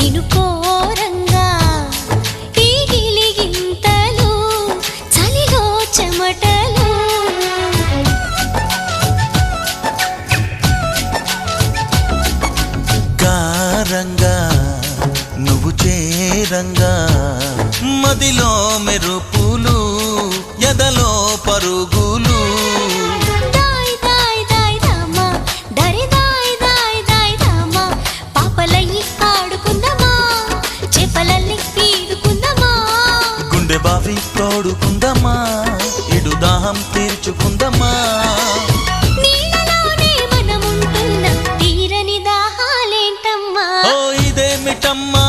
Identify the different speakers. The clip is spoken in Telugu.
Speaker 1: నిన్ను కోరంగా. ఈ చలిలో చెమటలు. మదిలో మెరుపులు ఎదలో పరుగు. బావి తోడుకుందమ్మా. ఇడు దాహం తీర్చుకుందమ్మా.
Speaker 2: తీరని దాహాలేంటమ్మా?
Speaker 1: ఓ ఇదేమిటమ్మా